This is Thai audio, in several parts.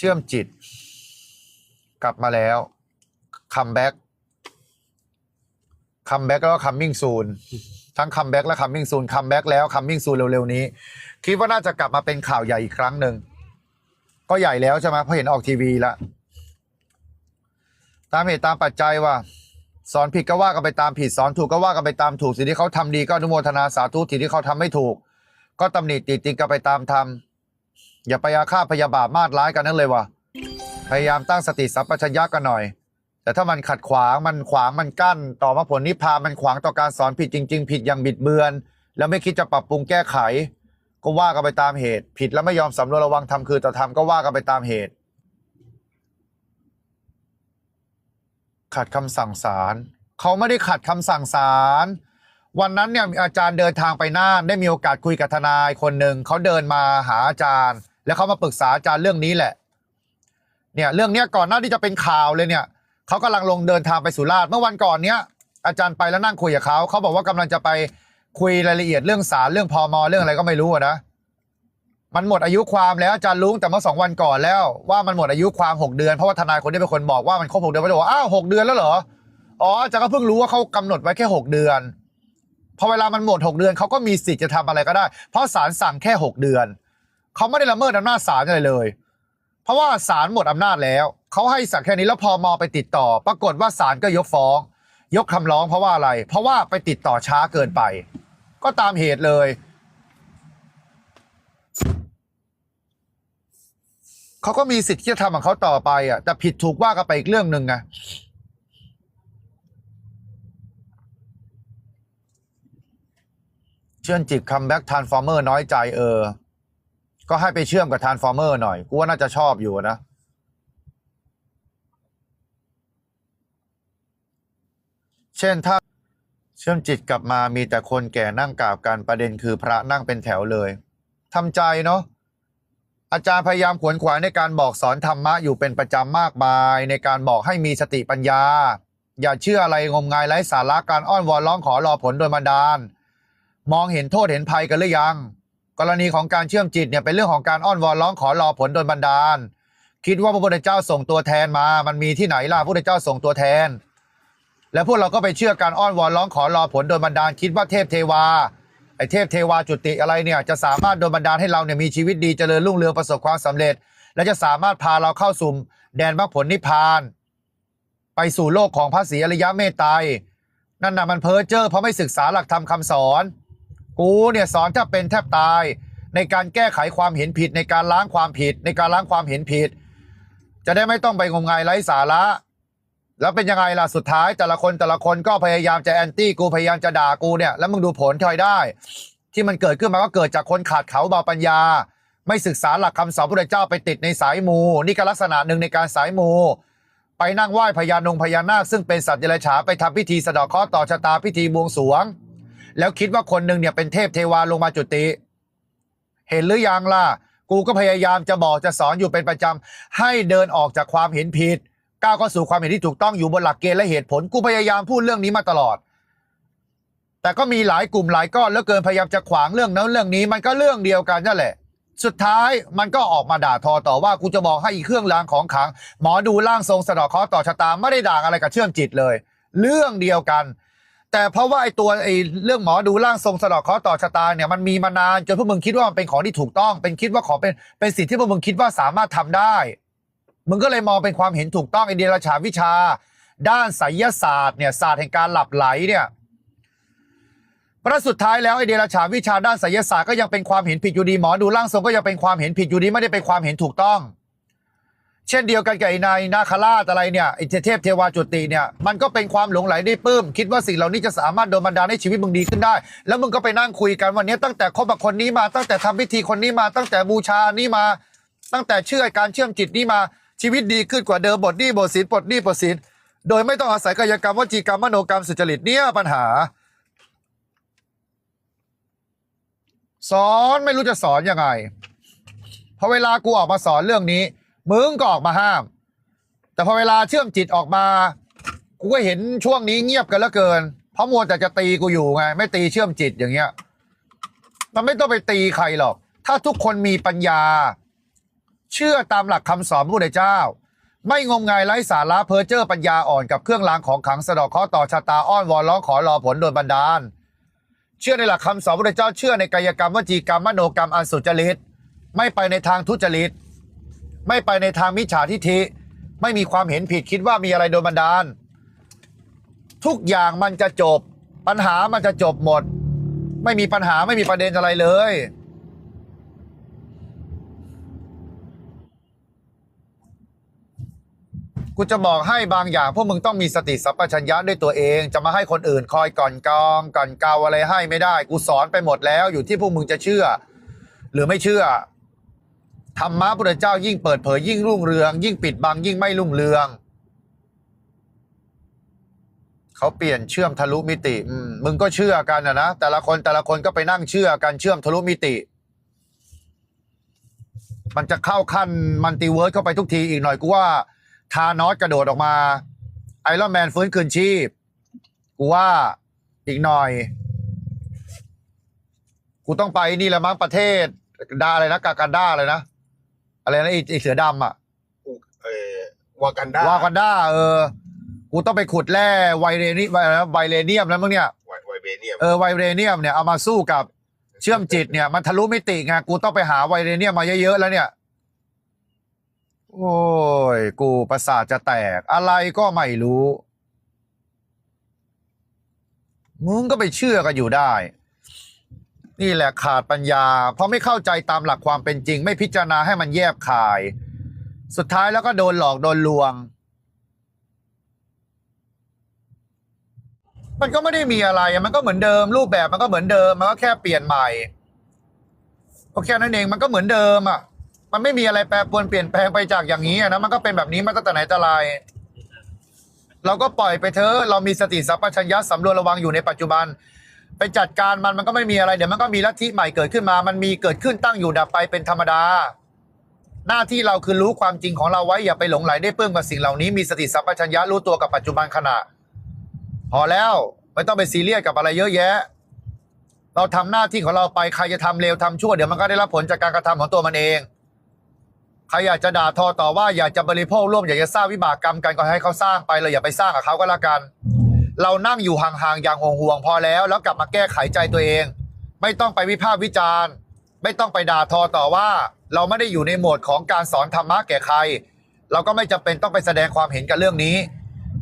ชื่อมจิต กลับมาแล้วคัมแบ็กคัมแบ็กแล้วก็คัมมิ่งซูนทั้งคัมแบ็กและคัมมิ่งซูนคัมแบ็กแล้วคัมมิ่งซูนเร็วๆนี้ คิดว่าน่าจะกลับมาเป็นข่าวใหญ่อีกครั้งหนึ่ง ก็ใหญ่แล้วใช่ไหมเพราะเห็นออกทีวีแล้วตามเหตุตามปัจจัยว่า สอนผิดก็ว่ากันไปตามผิด สอนถูกก็ว่ากันไปตามถูกสิ่งที่เขาทำดีก็อนุโมทนาสาธุสิ่งที่เขาทำไม่ถูก ก็ตำหนิติดติงกันไปตามทำ อย่าไปอาฆาตพยาบาทมาดร้ายกันนั่นเลยวะพยายามตั้งสติสัมปชัญญะกันหน่อย แต่ถ้ามันขัดขวางมันขวางมันกั้น ต่อมาผลนิพพานมันขวางต่อการสอนผิดจริง ๆ ผิดอย่างบิดเบือน แล้วไม่คิดจะปรับปรุงแก้ไข ก็ว่ากันไปตามเหตุ ผิดแล้วไม่ยอมสำรวจระวังทำคือต่อทำก็ว่ากันไปตามเหตุ ขัดคำสั่งศาลเขาไม่ได้ขัดคำสั่งศาลวันนั้นเนี่ยอาจารย์เดินทางไปน่านได้มีโอกาสคุยกับทนายคนหนึ่งเขาเดินมาหาอาจารย์ แล้วเขามาปรึกษาอาจารย์เรื่องนี้แหละ เนี่ยเรื่องเนี้ยก่อนหน้าที่จะเป็นข่าวเลยเนี่ยเขากำลังลงเดินทางไปสุราษฎร์เมื่อวันก่อนเนี้ยอาจารย์ไปแล้วนั่งคุยกับเขาเขาบอกว่ากำลังจะไปคุยรายละเอียดเรื่องศาลเรื่องพมเรื่องอะไรก็ไม่รู้นะมันหมดอายุความแล้วอาจารย์รู้แต่เมื่อสองวันก่อนแล้ว ว่ามันหมดอายุความหกเดือนเพราะว่าทนายคนนี้เป็นคนบอกว่ามันครบหกเดือนไปบอกว่าอ้าวหกเดือนแล้วเหรออ๋ออาจารย์ก็เพิ่งรู้ว่าเขากำหนดไว้แค่หกเดือนพอเวลามันหมดหกเดือนเขาก็มีสิทธิ์จะทำอะไรก็ได้ เพราะศาลสั่งแค่หกเดือน เขาไม่ได้ละเมิดอำนาจศาลอะไรเลย เพราะว่าศาลหมดอำนาจแล้วเขาให้สั่งแค่นี้แล้วพอมอไปติดต่อ ปรากฏว่าศาลก็ยกฟ้อง ยกคำร้องเพราะว่าอะไร เพราะว่าไปติดต่อช้าเกินไป ก็ตามเหตุเลยเขาก็มีสิทธิ์ที่จะทำของเขาต่อไปอะแต่ผิดถูกว่ากันไปอีกเรื่องหนึ่งไงเชื่อนจิตคัมแบ็กทานฟอร์เมอร์น้อยใจเออ ก็ให้ไปเชื่อมกับทานฟอร์เมอร์หน่อย กูว่าน่าจะชอบอยู่นะ เช่นถ้าเชื่อมจิตกลับมามีแต่คนแก่นั่งกราบกันประเด็นคือพระนั่งเป็นแถวเลยทำใจเนาะอาจารย์พยายามขวนขวายในการบอกสอนธรรมะอยู่เป็นประจำมากมาย ในการบอกให้มีสติปัญญา อย่าเชื่ออะไรงมงายไร้สาระการอ้อนวอนร้องขอรอผลโดยบันดาลมองเห็นโทษเห็นภัยกันหรือยัง กรณีของการเชื่อมจิตเนี่ยเป็นเรื่องของการอ้อนวอนร้องขอรอผลโดยบันดาล คิดว่าพระพุทธเจ้าส่งตัวแทนมา มันมีที่ไหนล่ะพระพุทธเจ้าส่งตัวแทน แล้วพวกเราก็ไปเชื่อการอ้อนวอนร้องขอรอผลโดยบันดาล คิดว่าเทพเทวาไอ้เทพเทวาจุติอะไรเนี่ยจะสามารถโดนบันดาลให้เราเนี่ยมีชีวิตดีเจริญรุ่งเรืองประสบความสำเร็จ และจะสามารถพาเราเข้าสู่แดนมรรคผลนิพพาน ไปสู่โลกของพระศรีอริยะเมตไตรนั่นน่ะมันเพ้อเจ้อเพราะไม่ศึกษาหลักธรรมคำสอน กูเนี่ยสอนแทบเป็นแทบตาย ในการแก้ไขความเห็นผิดในการล้างความผิด ในการล้างความเห็นผิด จะได้ไม่ต้องไปงมงายไร้สาระ แล้วเป็นยังไงล่ะสุดท้าย แต่ละคนแต่ละคนก็พยายามจะแอนตี้กูพยายามจะด่ากูเนี่ยแล้วมึงดูผลทอยได้ ที่มันเกิดขึ้นมาก็เกิดจากคนขาดเขาเบาปัญญา ไม่ศึกษาหลักคำสอนพระเจ้าไปติดในสายมู นี่ก็ลักษณะหนึ่งในการสายมูไปนั่งไหว้พญานงพญานาคซึ่งเป็นสัตว์เดรัจฉานไปทำพิธีสะเดาะเคราะห์ต่อชะตาพิธีบวงสรวง แล้วคิดว่าคนหนึ่งเนี่ยเป็นเทพเทวาลงมาจุติ เห็นหรือยังล่ะ กูก็พยายามจะบอกจะสอนอยู่เป็นประจำให้เดินออกจากความเห็นผิดก้าวเข้าสู่ความเห็นที่ถูกต้องอยู่บนหลักเกณฑ์และเหตุผล กูพยายามพูดเรื่องนี้มาตลอด แต่ก็มีหลายกลุ่มหลายก้อนแล้วเกินพยายามจะขวางเรื่องนั้นเรื่องนี้ มันก็เรื่องเดียวกันนั่นแหละ สุดท้ายมันก็ออกมาด่าทอต่อว่ากูจะบอกให้อีกเครื่องรางของขลังหมอดูร่างทรงสะดอกเคราะห์ต่อชะตาไม่ได้ด่างอะไรกับเชื่อมจิตเลย เรื่องเดียวกัน แต่เพราะว่าไอ้ตัวไอ้เรื่องหมอดูร่างทรงสะเดอกเคราะห์ต่อชะตาเนี่ยมันมีมานานจนพวกมึงคิดว่ามันเป็นของที่ถูกต้อง เป็นคิดว่าของเป็นเป็นสิ่งที่พวกมึงคิดว่าสามารถทำได้ มึงก็เลยมองเป็นความเห็นถูกต้องไอเดียราชาวิชา ด้านไสยศาสตร์เนี่ยศาสตร์แห่งการหลับไหลเนี่ยเพระสุดท้ายแล้วไอเดียราชาวิชาด้านไสยศาสตร์ก็ยังเป็นความเห็นผิดอยู่ดีหมอดูร่างทรงก็ยังเป็นความเห็นผิดอยู่ดีไม่ได้เป็นความเห็นถูกต้อง เช่นเดียวกันกับไอ้นายนาคราชอะไรเนี่ยไอ้เทพเทวาจุติเนี่ยมันก็เป็นความหลงไหลได้ปลื้มคิดว่าสิ่งเหล่านี้จะสามารถโดนบันดาลให้ชีวิตมึงดีขึ้นได้ แล้วมึงก็ไปนั่งคุยกันวันนี้ตั้งแต่คบกับคนนี้มาตั้งแต่ทำพิธีคนนี้มาตั้งแต่บูชานี้มา ตั้งแต่เชื่อการเชื่อมจิตนี้มาชีวิตดีขึ้นกว่าเดิมบทนี้บทศีลบทนี้บทศีลโดยไม่ต้องอาศัยกายกรรมวจีกรรมมโนกรรมสุจริตเนี่ยปัญหา สอนไม่รู้จะสอนยังไงพอเวลากูออกมาสอนเรื่องนี้ มึงก็ออกมาห้าม แต่พอเวลาเชื่อมจิตออกมา กูก็เห็นช่วงนี้เงียบกันแล้วเกิน เพราะมัวแต่จะตีกูอยู่ไง ไม่ตีเชื่อมจิตอย่างเงี้ย มันไม่ต้องไปตีใครหรอก ถ้าทุกคนมีปัญญา เชื่อตามหลักคำสอนพระพุทธเจ้า ไม่งมงายไร้สาระเพ้อเจ้อปัญญาอ่อนกับเครื่องรางของขลังสะดอกข้อต่อชะตาอ้อนวอนร้องขอรอผลโดยบันดาล เชื่อในหลักคำสอนพระพุทธเจ้าเชื่อในกายกรรมวจีกรรมมโนกรรมอันสุจริตไม่ไปในทางทุจริต ไม่ไปในทางมิจฉาทิฐิไม่มีความเห็นผิดคิดว่ามีอะไรโดนบันดาล ทุกอย่างมันจะจบ ปัญหามันจะจบหมด ไม่มีปัญหาไม่มีประเด็นอะไรเลย กูจะบอกให้บางอย่าง พวกมึงต้องมีสติสัมปชัญญะด้วยตัวเอง จะมาให้คนอื่นคอยก่อนกองก่อนเกาอะไรให้ไม่ได้ กูสอนไปหมดแล้วอยู่ที่พวกมึงจะเชื่อ หรือไม่เชื่อ ธรรมะพุทธเจ้ายิ่งเปิดเผยยิ่งรุ่งเรือง ยิ่งปิดบังยิ่งไม่รุ่งเรือง เขาเปลี่ยนเชื่อมทะลุมิติมึงก็เชื่อกันนะนะแต่ละคนแต่ละคนก็ไปนั่งเชื่อกันเชื่อมทะลุมิติ มันจะเข้าขั้นมัลติเวิร์สเข้าไปทุกทีอีกหน่อยกูว่าทานอสกระโดดออกมาไอรอนแมนฟื้นคืนชีพกูว่าอีกหน่อย กูต้องไปนี่แหละมั้งประเทศดาอะไรนะกากันด้าอะไรนะ อะไรนะไอ้ไอเสือดำอะเออวากันดาวากันด้าเออ กูต้องไปขุดแร่ไวเรนีไวอะไรนะไวเรเนียมแล้วมั้งเนี่ยไวไวเบเนียมเออไวเรเนียมเนี่ยเอามาสู้กับเชื่อมจิตเนี่ยมันทะลุมิติไงกูต้องไปหาไวเรเนียมมาเยอะๆแล้วเนี่ย โอ้ย กูประสาทจะแตก อะไรก็ไม่รู้ มึงก็ไปเชื่อกันอยู่ได้ นี่แหละขาดปัญญา เพราะไม่เข้าใจตามหลักความเป็นจริง ไม่พิจารณาให้มันแยบคาย สุดท้ายแล้วก็โดนหลอกโดนลวง มันก็ไม่ได้มีอะไร มันก็เหมือนเดิม รูปแบบมันก็เหมือนเดิม มันก็แค่เปลี่ยนใหม่ก็แค่นั้นเองมันก็เหมือนเดิมอะ มันไม่มีอะไรแปรปรวนเปลี่ยนแปลงไปจากอย่างนี้นะมันก็เป็นแบบนี้มาตั้งแต่ไหนแต่ไรเราก็ปล่อยไปเถอะเรามีสติสัมปชัญญะสำรวจระวังอยู่ในปัจจุบัน ไปจัดการมันมันก็ไม่มีอะไรเดี๋ยวมันก็มีลัทธิใหม่เกิดขึ้นมา มันมีเกิดขึ้นตั้งอยู่ดับไปเป็นธรรมดา หน้าที่เราคือรู้ความจริงของเราไว้อย่าไปหลงไหลได้เปื้อนกับสิ่งเหล่านี้มีสติสัมปชัญญะรู้ตัวกับปัจจุบันขณะ พอแล้วไม่ต้องไปซีเรียสกับอะไรเยอะแยะ เราทำหน้าที่ของเราไปใครจะทำเลวทำชั่วเดี๋ยวมันก็ได้รับผลจากการกระทำของตัวมันเองใครอยากจะด่าทอต่อว่าอยากจะบริโภคร่วมอยากจะสร้างวิบากกรรมกันก็ให้เขาสร้างไปเลยอย่าไปสร้างกับเขาก็แล้วกัน เรานั่งอยู่ห่างๆอย่างห่วงๆพอแล้ว แล้วกลับมาแก้ไขใจตัวเอง ไม่ต้องไปวิพากษ์วิจารณ์ ไม่ต้องไปด่าทอต่อว่า เราไม่ได้อยู่ในโหมดของการสอนธรรมะแก่ใคร เราก็ไม่จำเป็นต้องไปแสดงความเห็นกับเรื่องนี้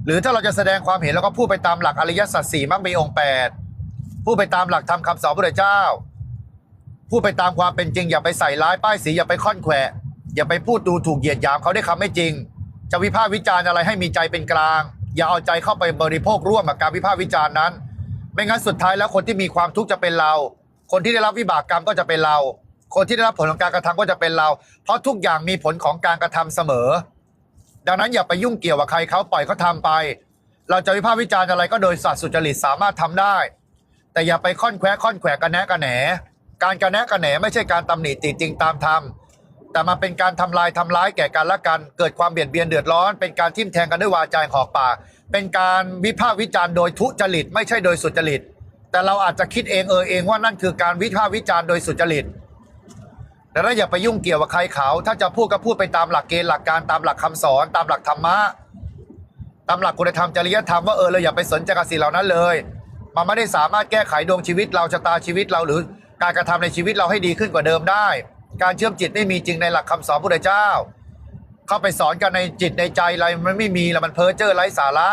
หรือถ้าเราจะแสดงความเห็นเราก็พูดไปตามหลักอริยสัจสี่มรรคมีองค์แปดพูดไปตามหลักธรรมคำสอนพระเจ้า พูดไปตามความเป็นจริง อย่าไปใส่ร้ายป้ายสีอย่าไปค่อนแขวะอย่าไปพูดดูถูกเหยียดหยามเขาได้คำไม่จริง จะวิพากษ์วิจารณ์อะไรให้มีใจเป็นกลาง อย่าเอาใจเข้าไปบริโภคร่วมกับการวิพากษ์วิจารณ์นั้น ไม่งั้นสุดท้ายแล้วคนที่มีความทุกข์จะเป็นเรา คนที่ได้รับวิบากกรรมก็จะเป็นเรา คนที่ได้รับผลของการกระทำก็จะเป็นเรา เพราะทุกอย่างมีผลของการกระทำเสมอ ดังนั้นอย่าไปยุ่งเกี่ยวกับใครเขาปล่อยเขาทำไป เราจะวิพากษ์วิจารณ์อะไรก็โดยสัตว์สุจริตสามารถทำได้ แต่อย่าไปค่อนแควะค่อนแขวะกันแนะกันแหนการกันแนะกันแหนไม่ใช่การตำหนิติจริงตามธรรม แต่มาเป็นการทำลายทำร้ายแก่กันและกัน เกิดความเบียดเบียนเดือดร้อน เป็นการทิ่มแทงกันด้วยวาจาขอกปาก เป็นการวิพากษ์วิจารณ์โดยทุจริต ไม่ใช่โดยสุจริต แต่เราอาจจะคิดเองเออเองว่านั่นคือการวิพากษ์วิจารณ์โดยสุจริตแต่ถ้าอย่าไปยุ่งเกี่ยวกับใครเขา ถ้าจะพูดก็พูดไปตามหลักเกณฑ์หลักการตามหลักคำสอน ตามหลักธรรมะ ตามหลักคุณธรรมจริยธรรมว่าเออเราอย่าไปสนใจกับสิ่งเหล่านั้นเลย มันไม่ได้สามารถแก้ไขดวงชีวิตเราชะตาชีวิตเราหรือการกระทำในชีวิตเราให้ดีขึ้นกว่าเดิมได้ การเชื่อมจิตไม่มีจริงในหลักคำสอนพระพุทธเจ้า เข้าไปสอนกันในจิตในใจอะไรมันไม่มีแล้วมันเพ้อเจ้อไร้สาระ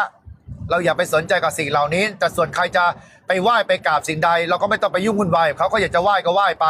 เราอย่าไปสนใจกับสิ่งเหล่านี้ แต่ส่วนใครจะไปไหว้ไปกราบสิ่งใด เราก็ไม่ต้องไปยุ่งวุ่นวายเขาก็อยากจะไหว้ก็ไหว้ไป